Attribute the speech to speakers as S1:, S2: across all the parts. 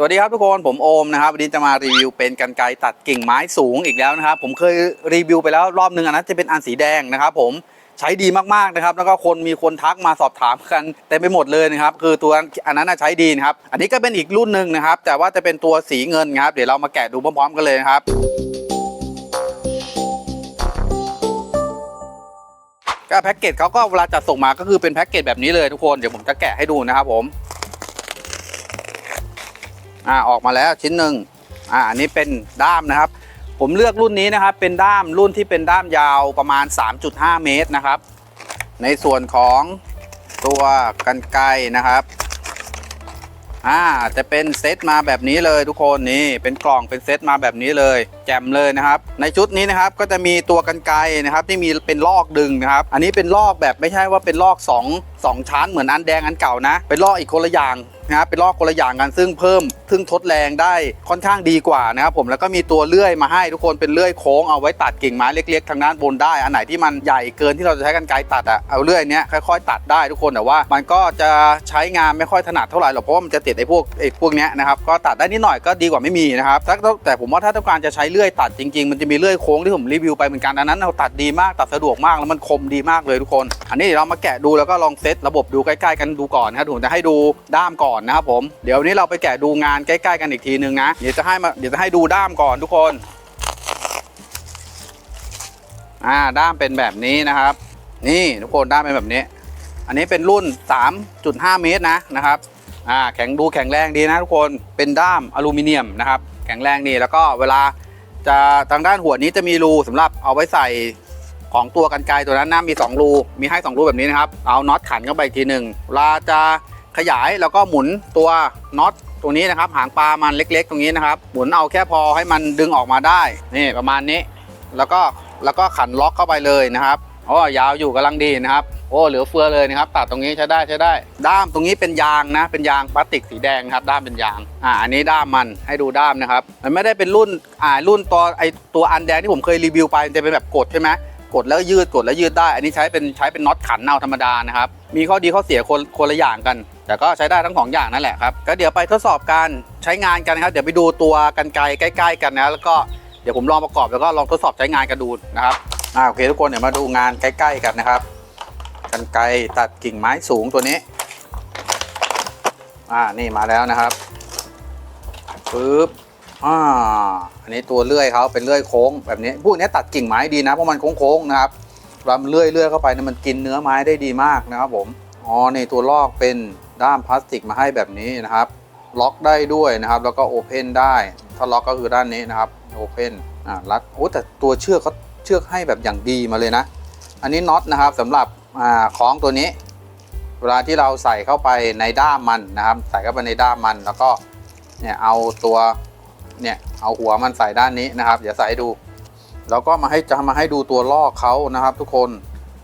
S1: สวัสดีครับทุกคนผมโอมนะครับวันนี้จะมารีวิวเป็นกันไกรตัดกิ่งไม้สูงอีกแล้วนะครับ ผมเคยรีวิวไปแล้วรอบหนึ่งอันนั้นจะเป็นอันสีแดงนะครับ ผมใช้ดีมากๆนะครับ แล้วก็คนมีคนทักมาสอบถามกันเต็มไปหมดเลยนะครับ คือตัวอันนั้นใช้ดีนะครับ อันนี้ก็เป็นอีกรุ่นหนึ่งนะครับ แต่ว่าจะเป็นตัวสีเงินครับเดี๋ยวเรามาแกะดูพร้อมๆกันเลยนะครับก็แพ็กเกจเขาก็เวลาจัดส่งมาก็คือเป็นแพ็กเกจแบบนี้เลยทุกคนเดี๋ยวผมจะแกะให้ดูนะครับผม อ่าออกมาแล้วชิ้นหนึ่งอ่าอันนี้เป็นด้ามนะครับ ผมเลือกรุ่นนี้นะครับเป็นด้ามรุ่นที่เป็นด้ามยาวประมาณ 3.5 เมตรนะครับ ในส่วนของตัวกันไกนะครับอ่าจะเป็นเซตมาแบบนี้เลยทุกคนนี่เป็นกล่องเป็นเซตมาแบบนี้เลย แจ่มเลยนะครับ ในชุดนี้นะครับก็จะมีตัวกันไกนะครับที่มีเป็นลอกดึงนะครับ อันนี้เป็นลอกแบบไม่ใช่ว่าเป็นลอก 2 2 ชั้นเหมือนอันแดงอันเก่านะ เป็นลอกอีกคนละอย่างนะครับเป็นลอกคนละอย่างกันซึ่งเพิ่มซึ่งทดแรงได้ค่อนข้างดีกว่านะครับผมแล้วก็มีตัวเลื่อยมาให้ทุกคนเป็นเลื่อยโค้งเอาไว้ตัดกิ่งไม้เล็กๆทางด้านบนได้ อันไหนที่มันใหญ่เกินที่เราจะใช้กันไกรตัดอะเอาเลื่อยเนี้ยค่อยๆตัดได้ทุกคนแต่ว่า มันก็จะใช้งานไม่ค่อยถนัดเท่าไหร่หรอกเพราะว่ามันจะติดไอ้พวกไอ้พวกเนี้ยนะครับก็ตัดได้นิดหน่อยก็ดีกว่าไม่มีนะครับแต่แต่ผมว่าถ้าต้องการจะใช้เลื่อยตัดจริงๆ มันจะมีเลื่อยโค้งที่ผมรีวิวไปเหมือนกันอันนั้นเราตัดดีมากตัดสะดวกมากแล้วมันคมดีมากเลยทุกคน อันนี้เดี๋ยวเรามาแกะดูแล้วก็ลองเซตระบบดูใกล้ๆกันดูก่อนนะครับผมจะให้ดูด้ามก่อนนะครับผมเดี๋ยววันนี้เราไปแกะดูงานใกล้ๆกันอีกทีนึงนะเดี๋ยวจะให้มาเดี๋ยวจะให้ดูด้ามก่อนทุกคนอ่าด้ามเป็นแบบนี้นะครับ นี่ทุกคนด้ามเป็นแบบนี้ อันนี้เป็นรุ่น 3.5 เมตรนะนะครับอ่าแข็งดูแข็งแรงดีนะทุกคนเป็นด้ามอลูมิเนียมนะครับ แข็งแรงดีแล้วก็เวลาจะทางด้านหัวนี้จะมีรูสำหรับเอาไว้ใส่ ของตัวกันไกตัวนั้นนะมี 2 รู มีให้ 2 รูแบบนี้นะครับ เอาน็อตขันเข้าไปทีหนึ่งเวลาจะขยายแล้วก็หมุนตัวน็อตตรงนี้นะครับหางปลามันเล็ก ๆ ตรงนี้นะครับ หมุนเอาแค่พอให้มันดึงออกมาได้นี่ประมาณนี้ แล้วก็แล้วก็ขันล็อกเข้าไปเลยนะครับโอ้ยาวอยู่กำลังดีนะครับโอ้เหลือเฟือเลยนะครับตัดตรงนี้ใช้ได้ใช้ได้ ด้ามตรงนี้เป็นยางนะ เป็นยางพลาสติกสีแดงครับ ด้ามเป็นยางอ่าอันนี้ด้ามมันให้ดูด้ามนะครับ มันไม่ได้เป็นรุ่นอ่ารุ่นตัวไอตัวอันแดงที่ผมเคยรีวิวไปจะเป็นแบบกดใช่ไหม กดแล้วยืดกดแล้วยืดได้ อันนี้ใช้เป็นใช้เป็นน็อตขันเอาธรรมดานะครับ มีข้อดีข้อเสียคนคนละอย่างกัน แต่ก็ใช้ได้ทั้งสองอย่างนั่นแหละครับ ก็เดี๋ยวไปทดสอบการใช้งานกันนะครับ เดี๋ยวไปดูตัวกันไกลใกล้ ๆ กันนะ แล้วก็เดี๋ยวผมลองประกอบแล้วก็ลองทดสอบใช้งานกันดูนะครับ อ่าโอเคทุกคนเดี๋ยวมาดูงานใกล้ ๆ กันนะครับ กันไกรตัดกิ่งไม้สูงตัวนี้ อ่านี่มาแล้วนะครับปึ๊บ อ่าอันนี้ตัวเลื่อยเขาเป็นเลื่อยโค้งแบบนี้พวกนี้ตัดกิ่งไม้ดีนะเพราะมันโค้งๆนะครับเวลามันเลื่อยเลื่อยเข้าไปเนี่ยมันกินเนื้อไม้ได้ดีมากนะครับผมอ๋อนี่ตัวลอกเป็นด้ามพลาสติกมาให้แบบนี้นะครับ ล็อกได้ด้วยนะครับ แล้วก็โอเพนได้ถ้าล็อกก็คือด้านนี้นะครับโอเพนอ่ารัดโอ้แต่ตัวเชือกเขาเชือกให้แบบอย่างดีมาเลยนะ อันนี้น็อตนะครับสำหรับอ่าคล้องตัวนี้ เวลาที่เราใส่เข้าไปในด้ามมันนะครับ ใส่เข้าไปในด้ามมันแล้วก็เนี่ยเอาตัว เนี่ยเอาหัวมันใส่ด้านนี้นะครับเดี๋ยวใส่ดูแล้วก็มาให้จะมาให้ดูตัวลอกเขานะครับ ทุกคน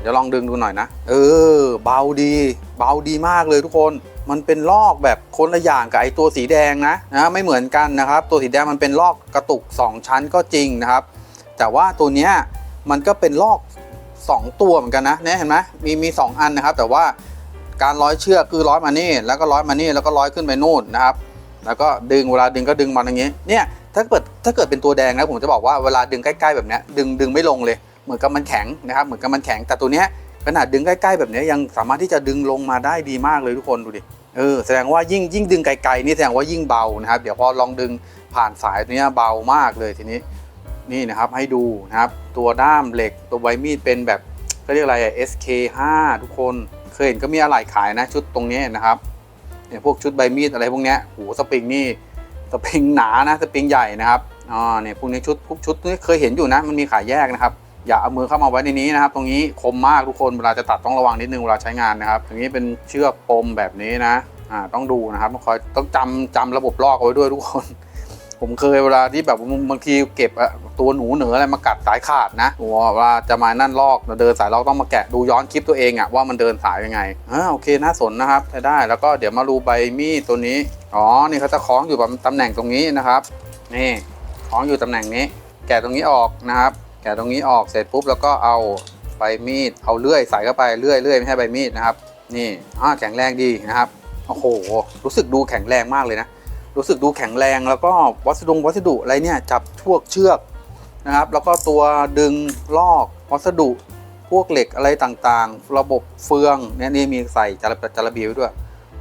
S1: เดี๋ยวลองดึงดูหน่อยนะ เออ เบาดี เบาดีมากเลยทุกคน มันเป็นลอกแบบคนละอย่างกับไอตัวสีแดงนะนะไม่เหมือนกันนะครับ ตัวสีแดงมันเป็นลอกกระตุก 2 ชั้นก็จริงนะครับ แต่ว่าตัวเนี้ยมันก็เป็นลอก 2 ตัวเหมือนกันนะเนี่ยเห็นไหมมีมี2อันนะครับ แต่ว่าการร้อยเชือกคือร้อยมานี่แล้วก็ร้อยมานี่แล้วก็ร้อยขึ้นไปนู่นนะครับ แล้วก็ดึงเวลาดึงก็ดึงมาอย่างนี้เนี่ยถ้าเกิดถ้าเกิดเป็นตัวแดงนะผมจะบอกว่าเวลาดึงใกล้ๆแบบเนี้ยดึงดึงไม่ลงเลยเหมือนกับมันแข็งนะครับเหมือนกับมันแข็งแต่ตัวเนี้ยขนาดดึงใกล้ๆแบบเนี้ยยังสามารถที่จะดึงลงมาได้ดีมากเลยทุกคนดูดิเออแสดงว่ายิ่งยิ่งดึงไกลๆนี่แสดงว่ายิ่งเบานะครับ เดี๋ยวพอลองดึงผ่านสายตัวเนี้ยเบามากเลยทีนี้นี่นะครับให้ดูนะครับตัวด้ามเหล็กตัวใบมีดเป็นแบบเขาเรียกอะไรอ SK5 ทุกคนเคยเห็นก็มีอะไรขายนะชุดตรงนี้นะครับ เนี่ยพวกชุดใบมีดอะไรพวกเนี้ยโหสปริงนี่สปริงหนานะสปริงใหญ่นะครับอ๋อเนี่ยพวกนี้ชุดพวกชุดนี้เคยเห็นอยู่นะ มันมีขายแยกนะครับ อย่าเอามือเข้ามาไว้ในนี้นะครับ ตรงนี้คมมากทุกคนเวลาจะตัดต้องระวังนิดนึงเวลาใช้งานนะครับตรงนี้เป็นเชือกปมแบบนี้นะอ่าต้องดูนะครับต้องคอยต้องจำจำระบบลอกเอาไว้ด้วยทุกคน ผมเคยเวลาที่แบบบางทีเก็บตัวหนูเหนืออะไรมากัดสายขาดนะหัวว่าจะมานั่นลอกเดินสายลอกต้องมาแกะดูย้อนคลิปตัวเองอะว่ามันเดินสายยังไงอ่าโอเคน่าสนนะครับใช้ได้แล้วก็เดี๋ยวมาดูใบมีดตัวนี้อ๋อนี่เขาจะคล้องอยู่แบบตำแหน่งตรงนี้นะครับนี่คล้องอยู่ตำแหน่งนี้ แกะตรงนี้ออกนะครับ แกะตรงนี้ออกเสร็จปุ๊บแล้วก็เอาใบมีดเอาเลื่อยใส่เข้าไปเลื่อยเลื่อยไม่ใช่ใบมีดนะครับ นี่อ่าแข็งแรงดีนะครับโอ้โหรู้สึกดูแข็งแรงมากเลยนะ รู้สึกดูแข็งแรงแล้วก็วัสดุวัสดุอะไรเนี่ยจับพวกเชือกนะครับ แล้วก็ตัวดึงลอกวัสดุพวกเหล็กอะไรต่างๆ ระบบเฟืองเนี่ยนี่มีใส่จาระจาระเบียวด้วย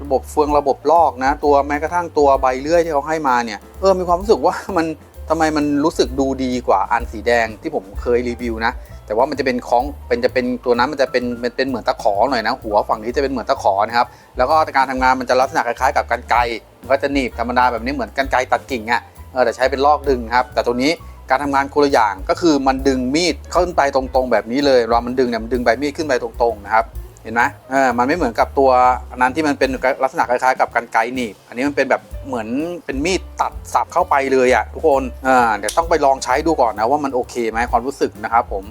S1: ระบบเฟืองระบบลอกนะ ตัวแม้กระทั่งตัวใบเลื่อยที่เขาให้มาเนี่ยเออมีความรู้สึกว่ามันทำไมมันรู้สึกดูดีกว่าอันสีแดงที่ผมเคยรีวิวนะ แต่ว่ามันจะเป็นของเป็นจะเป็นตัวนั้นมันจะเป็นเป็นเป็นเหมือนตะขอหน่อยนะ หัวฝั่งนี้จะเป็นเหมือนตะขอนะครับแล้วก็การทำงานมันจะลักษณะคล้ายๆกับกันไก มันก็จะหนีบธรรมดาแบบนี้เหมือนกันไกตัดกิ่งอะ่ะเออแต่ใช้เป็นลอกดึงครับ แต่ตัวนี้การทำงานคนละอย่างก็คือมันดึงมีดขึ้นไปตรงๆ แบบนี้เลยเวามันดึงเนี่ยมันดึงใบมีดขึ้นไปตรงๆนะครับเห็นไหมเออมันไม่เหมือนกับตัวนั้นที่มันเป็นลักษณะคล้ายๆ กับกันไกหนีบอันนี้มันเป็นแบบเหมือนเป็นมีดตัดสับเข้าไปเลยอะทุกคนอ่าเดี๋ยวต้องไปลองใช้ดูก่อนนะว่ามันโอเคไหมความรู้สึกนะครับผม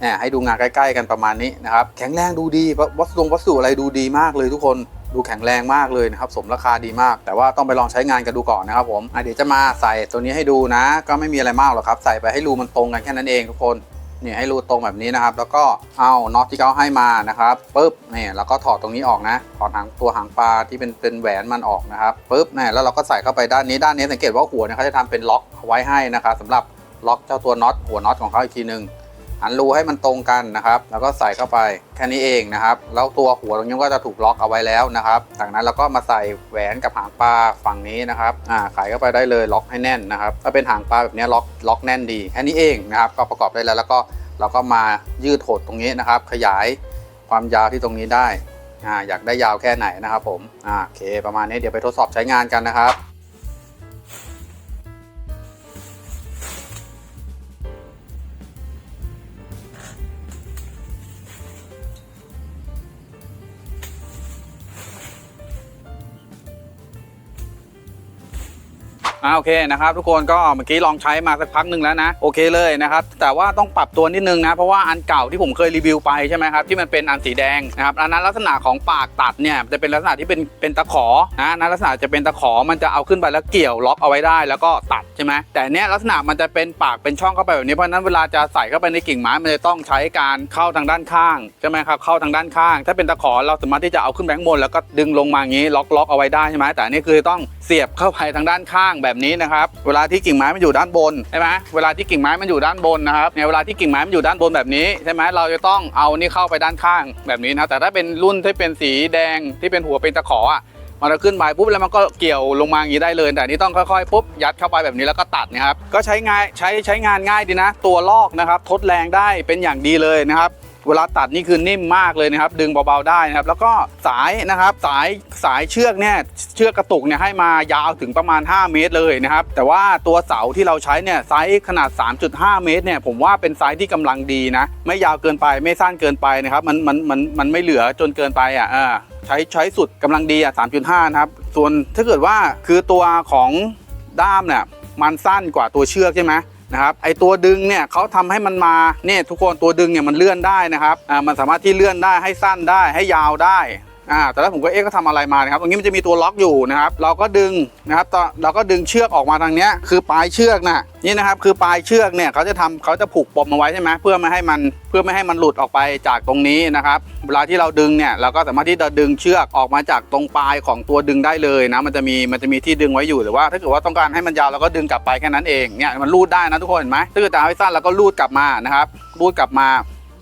S1: เนี่ยให้ดูงานใกล้ ๆ กันประมาณนี้นะครับแข็งแรงดูดีวัสดุวัสดุอะไรดูดีมากเลยทุกคน ดูแข็งแรงมากเลยนะครับ สมราคาดีมาก แต่ว่าต้องไปลองใช้งานกันดูก่อนนะครับผมเดี๋ยวจะมาใส่ตัวนี้ให้ดูนะ ก็ไม่มีอะไรมากหรอกครับ ใส่ไปให้รูมันตรงกันแค่นั้นเองทุกคนเนี่ยให้รูตรงแบบนี้นะครับ แล้วก็เอาน็อตที่เขาให้มานะครับปุ๊บเนี่ยแล้วก็ถอดตรงนี้ออกนะถอดหางตัวหางปลาที่เป็นเป็นแหวนมันออกนะครับปุ๊บเนี่ยแล้วเราก็ใส่เข้าไปด้านนี้ด้านนี้สังเกตว่าหัวเนี่ยเขาจะทำเป็นล็อกไว้ให้นะครับสำหรับล็อกเจ้าตัวน็อตหัวน็อตของเขาอีกทีหนึ่ง หันรูให้มันตรงกันนะครับ แล้วก็ใส่เข้าไปแค่นี้เองนะครับ แล้วตัวหัวตรงนี้ก็จะถูกล็อกเอาไว้แล้วนะครับ จากนั้นเราก็มาใส่แหวนกับหางปลาฝั่งนี้นะครับอ่าไขเข้าไปได้เลยล็อกให้แน่นนะครับ ถ้าเป็นหางปลาแบบนี้ล็อกล็อกแน่นดีแค่นี้เองนะครับ ก็ประกอบได้แล้วแล้วก็เราก็มายืดหดตรงนี้นะครับ ขยายความยาวที่ตรงนี้ได้อ่าอยากได้ยาวแค่ไหนนะครับผมอ่าโอเค ประมาณนี้เดี๋ยวไปทดสอบใช้งานกันนะครับ อ่าโอเคนะครับทุกคนก็เมื่อกี้ลองใช้มาสักพักหนึ่งแล้วนะโอเคเลยนะครับแต่ว่าต้องปรับตัวนิดนึงนะเพราะว่าอันเก่าที่ผมเคยรีวิวไปใช่ไหมครับที่มันเป็นอันสีแดงนะครับอันนั้นลักษณะของปากตัดเนี่ยจะเป็นลักษณะที่เป็นเป็นตะขอนะอันนั้นลักษณะจะเป็นตะขอมันจะเอาขึ้นไปแล้วเกี่ยวล็อกเอาไว้ได้ แล้วก็ตัดใช่ไหมแต่เนี้ยลักษณะมันจะเป็นปากเป็นช่องเข้าไปแบบนี้เพราะนั้นเวลาจะใส่เข้าไปในกิ่งไม้มันจะต้องใช้การเข้าทางด้านข้างใช่ไหมครับเข้าทางด้านข้าง ถ้าเป็นตะขอเราสามารถที่จะเอาขึ้นแบงค์บนแล้วก็ดึงลงมาอย่างนี้ล็อกล็อกเอาไว้ได้ใช่ไหมแต่นี่คือต้องเสียบเข้าไปทางด้านข้างแบบนี้นะครับ เวลาที่กิ่งไม้มันอยู่ด้านบนใช่ไหมเวลาที่กิ่งไม้มันอยู่ด้านบนนะครับเนี่ยเวลาที่กิ่งไม้มันอยู่ด้านบนแบบนี้ใช่ไหมเราจะต้องเอานี่เข้าไปด้านข้างแบบนี้นะแต่ถ้าเป็นรุ่นที่เป็นสีแดงที่เป็นหัวเป็นตะขออะมันจะขึ้นไปปุ๊บแล้วมันก็เกี่ยวลงมาอย่างนี้ได้เลย แต่อันนี่ต้องค่อยๆปุ๊บยัดเข้าไปแบบนี้แล้วก็ตัดนะครับก็ใช้ง่านใช้ใช้งานง่ายดีนะ ตัวลอกนะครับทดแรงได้เป็นอย่างดีเลยนะครับ เวลาตัดนี่คือนิ่มมากเลยนะครับ ดึงเบาๆได้นะครับ แล้วก็สายนะครับสายสายเชือกเนี่ยเชือกกระตุกเนี่ยให้มายาวถึงประมาณ 5 เมตรเลยนะครับ แต่ว่าตัวเสาที่เราใช้เนี่ยไซส์ขนาด 3.5 เมตรเนี่ยผมว่าเป็นไซส์ที่กำลังดีนะ ไม่ยาวเกินไปไม่สั้นเกินไปนะครับมันมันมันมันไม่เหลือจนเกินไปอะใช้ใช้สุดกำลังดีอะ3.5 นะครับ ส่วนถ้าเกิดว่าคือตัวของด้ามเนี่ยมันสั้นกว่าตัวเชือกใช่ไหม นะครับไอตัวดึงเนี่ยเขาทำให้มันมาเนี่ยทุกคนตัวดึงเนี่ยมันเลื่อนได้นะครับอ่ามันสามารถที่เลื่อนได้ให้สั้นได้ให้ยาวได้ อ่าแต่แล้วผมก็เอ๊ะก็ทำอะไรมานะครับตรงนี้มันจะมีตัวล็อกอยู่นะครับ เราก็ดึงนะครับตอนเราก็ดึงเชือกออกมาทางเนี้ยคือปลายเชือกน่ะนี่นะครับคือปลายเชือกเนี่ยเขาจะทำเขาจะผูกปมเอาไว้ใช่ไหมเพื่อไม่ให้มันเพื่อไม่ให้มันหลุดออกไปจากตรงนี้นะครับ เวลาที่เราดึงเนี่ยเราก็สามารถที่จะดึงเชือกออกมาจากตรงปลายของตัวดึงได้เลยนะมันจะมีมันจะมีที่ดึงไว้อยู่หรือว่า ถ้าเกิดว่าต้องการให้มันยาวเราก็ดึงกลับไปแค่นั้นเองเนี่ยมันรูดได้นะทุกคนเห็นไหมถ้าเกิดจะเอาให้สั้นเราก็รูดกลับมานะครับรูดกลับมา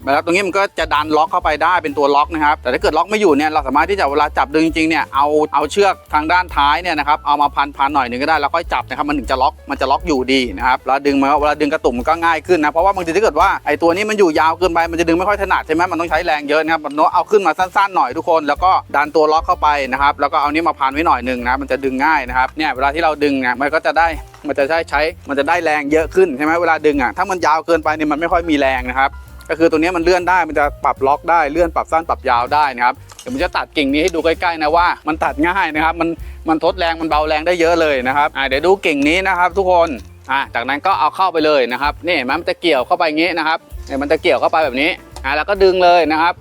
S1: แล้วตรงนี้มันก็จะดันล็อกเข้าไปได้เป็นตัวล็อกนะครับ แต่ถ้าเกิดล็อกไม่อยู่เนี่ยเราสามารถที่จะเวลาจับดึงจริงๆเนี่ยเอาเอาเชือกทางด้านท้ายเนี่ยนะครับเอามาพันพันหน่อยหนึ่งก็ได้แล้วก็จับนะครับมันถึงจะล็อกมันจะล็อกอยู่ดีนะครับแล้วดึงมาเวลาดึงกระตุ่มมันก็ง่ายขึ้นนะเพราะว่าบางทีถ้าเกิดว่าไอตัวนี้มันอยู่ยาวเกินไปมันจะดึงไม่ค่อยถนัดใช่ไหมมันต้องใช้แรงเยอะนะครับมันต้องเอาขึ้นมาสั้นๆหน่อยทุกคน แล้วก็ดันตัวล็อกเข้าไปนะครับแล้วก็เอานี้มาพันไว้หน่อยหนึ่งนะมันจะดึงง่ายนะครับเนี่ยเวลาที่เราดึงเนี่ยมันก็จะได้มันจะใช้ใช้มันจะได้แรงเยอะขึ้นใช่ไหมเวลาดึงอะถ้ามันยาวเกินไปเนี่ยมันไม่ค่อยมีแรงนะครับ ก็คือตัวนี้มันเลื่อนได้มันจะปรับล็อกได้เลื่อนปรับสั้นปรับยาวได้นะครับเดี๋ยวผมจะตัดกิ่งนี้ให้ดูใกล้ๆนะว่ามันตัดง่ายนะครับ มันมันทดแรงมันเบาแรงได้เยอะเลยนะครับอ่าเดี๋ยวดูกิ่งนี้นะครับ ทุกคนอ่าจากนั้นก็เอาเข้าไปเลยนะครับนี่มันจะเกี่ยวเข้าไปงี้นะครับเนี่ยมันจะเกี่ยวเข้าไปแบบนี้อ่าแล้วก็ดึงเลยนะครับ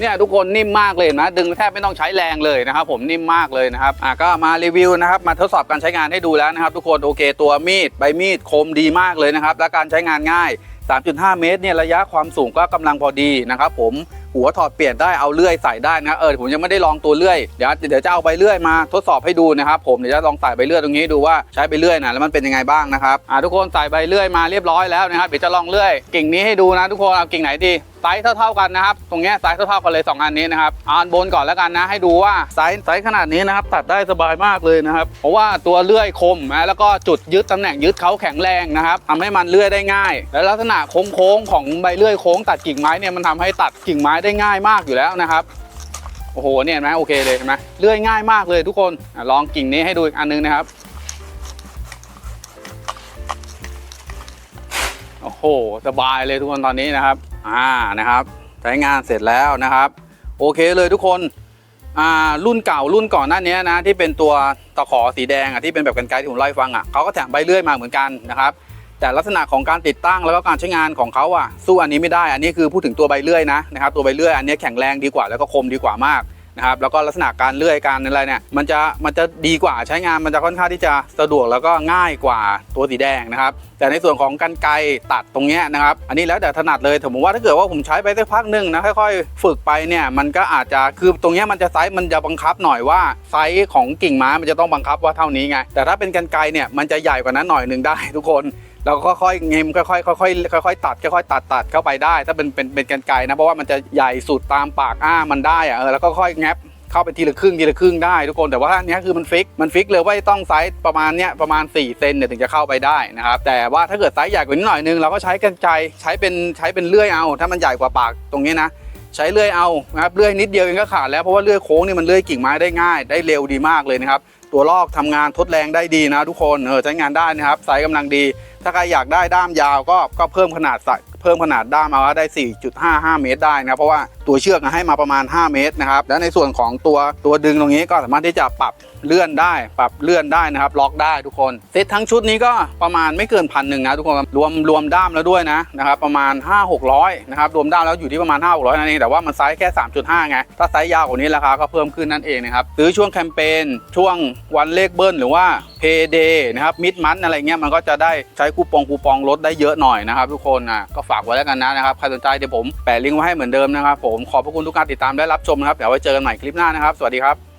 S1: เนี่ยทุกคนนิ่มมากเลยนะดึงแทบไม่ต้องใช้แรงเลยนะครับผมนิ่มมากเลยนะครับอะก็มารีวิวนะครับมาทดสอบการใช้งานให้ดูแล้วนะครับ ทุกคนโอเคตัวมีดใบมีดคมดีมากเลยนะครับและการใช้งานง่าย 3.5 เมตรเนี่ยระยะความสูงก็กำลังพอดีนะครับผม หัวถอดเปลี่ยนได้เอาเลื่อยใส่ได้นะเออผมยังไม่ได้ลองตัวเลื่อยเดี๋ยวเดี๋ยวจะเอาใบเลื่อยมาทดสอบให้ดูนะครับผมเดี๋ยวจะลองใส่ใบเลื่อยตรงนี้ดูว่าใช้ใบเลื่อยนะแล้วมันเป็นยังไงบ้างนะครับอ่าทุกคนใส่ใบเลื่อยมาเรียบร้อยแล้วนะครับเดี๋ยวจะลองเลื่อยกิ่งนี้ให้ดูนะ ทุกคนเอากิ่งไหนดีไซส์เท่าๆกันนะครับ ตรงนี้ไซส์เท่าๆกันเลยสองอันนี้นะครับอันบนก่อนแล้วกันนะ ให้ดูว่าไซส์ไซส์ขนาดนี้นะครับ ตัดได้สบายมากเลยนะครับ เพราะว่าตัวเลื่อยคมนะแล้วก็จุดยึดตำแหน่งยึดเขาแข็งแรงนะครับทำให้มันเลื่อยได้ง่าย และลักษณะโค้งๆของใบเลื่อยโค้งตัดกิ่งไม้เนี่ยมันทำให้ตัดกิ่งไม้ได้ง่ายมากอยู่แล้วนะครับโอ้โหเนี่ยเห็นไหมโอเคเลยเห็นไหมเลื่อยง่ายมากเลยทุกคนลองกิ่งนี้ให้ดูอีกอันนึงนะครับโอ้โหสบายเลยทุกคนตอนนี้นะครับอ่านะครับใช้งานเสร็จแล้วนะครับ โอเคเลยทุกคนอ่ารุ่นเก่ารุ่นก่อนหน้านี้นะที่เป็นตัวตะขอสีแดงอะที่เป็นแบบกันไกรที่ผมเล่าให้ฟังอะเขาก็แถมใบเลื่อยมาเหมือนกันนะครับ แต่ลักษณะของการติดตั้งแล้วก็การใช้งานของเขาอะสู้อันนี้ไม่ได้ อันนี้คือพูดถึงตัวใบเลื่อยนะนะครับตัวใบเลื่อยอันนี้แข็งแรงดีกว่าแล้วก็คมดีกว่ามากนะครับแล้วก็ลักษณะการเลื่อยการอะไรเนี่ยมันจะมันจะดีกว่าใช้งานมันจะค่อนข้างที่จะสะดวกแล้วก็ง่ายกว่าตัวสีแดงนะครับแต่ในส่วนของกันไกตัดตรงเนี้ยนะครับอันนี้แล้วแต่ถนัดเลยแต่ผมว่าถ้าเกิดว่าผมใช้ไปสักพักหนึ่งนะค่อยๆ ฝึกไปเนี่ยมันก็อาจจะคือตรงเนี้ยมันจะไซส์มันจะบังคับหน่อยว่าไซส์ของกิ่งไม้มันจะต้องบังคับว่าเท่านี้ไงแต่ถ้าเป็นกันไกเนี่ยมันจะใหญ่กว่านั้นหน่อยหนึ่งได้ทุกคน เราก็ค่อยๆเงมค่อยๆค่อยๆค่อยๆตัดค่อยๆตัดตัดเข้าไปได้ถ้าเป็นเป็นเป็นกันไกนะเพราะว่ามันจะใหญ่สุดตามปากอ้ามันได้อะเออแล้วก็ค่อยแงบเข้าไปทีละครึ่งทีละครึ่งได้ทุกคนแต่ว่าอันนี้คือมันฟิกมันฟิกเลยว่าต้องไซส์ประมาณเนี้ยประมาณ4เซนเนี่ยถึงจะเข้าไปได้นะครับแต่ว่าถ้าเกิดไซส์ใหญ่กว่านี้หน่อยนึงเราก็ใช้กันไกใช้เป็นใช้เป็นเลื่อยเอา ถ้ามันใหญ่กว่าปากตรงนี้นะใช้เลื่อยเอานะครับเลื่อยนิดเดียวเองก็ขาดแล้วเพราะว่าเลื่อยโค้งนี่มันเลื่อยกิ่งไม้ได้ง่าย ได้เร็วดีมากเลยนะครับตัวลอกทำงานทดแรงได้ดีนะทุกคนเออใช้งานได้นะครับไซส์กำลังดี ถ้าใครอยากได้ด้ามยาวก็ก็เพิ่มขนาดใส่ เพิ่มขนาดด้ามเอาได้ 4.55 เมตรได้นะครับเพราะว่าตัวเชือกให้มาประมาณ 5 เมตรนะครับแล้วในส่วนของตัวตัวดึงตรงนี้ก็สามารถที่จะปรับเลื่อนได้ปรับเลื่อนได้นะครับ ล็อกได้ทุกคนเซตทั้งชุดนี้ก็ประมาณไม่เกินพันหนึ่งนะทุกคนรวมรวมด้ามแล้วด้วยนะนะครับประมาณ 5 600นะครับรวมด้ามแล้วอยู่ที่ประมาณ 5 600นั่นเองแต่ว่ามันไซส์แค่ 3.5 ไง ถ้าไซส์ยาวกว่านี้ราคาก็เพิ่มขึ้นนั่นเองนะครับซื้อช่วงแคมเปญช่วงวันเลขเบิ้ลหรือว่าเพย์เดย์นะครับมิดมันอะไรเงี้ยมันก็จะได้ใช้คูปองคูปองลดได้เยอะหน่อยนะครับทุกคนอะก็ฝากไว้แล้วกันนะนะครับใครสนใจเดี๋ยวผมแปะลิงก์ไว้ให้เหมือนเดิมนะครับผมขอบพระคุณทุกการติดตามและรับชมนะครับเดี๋ยวไว้เจอกันใหม่คลิปหน้านะครับ สวัสดีครับ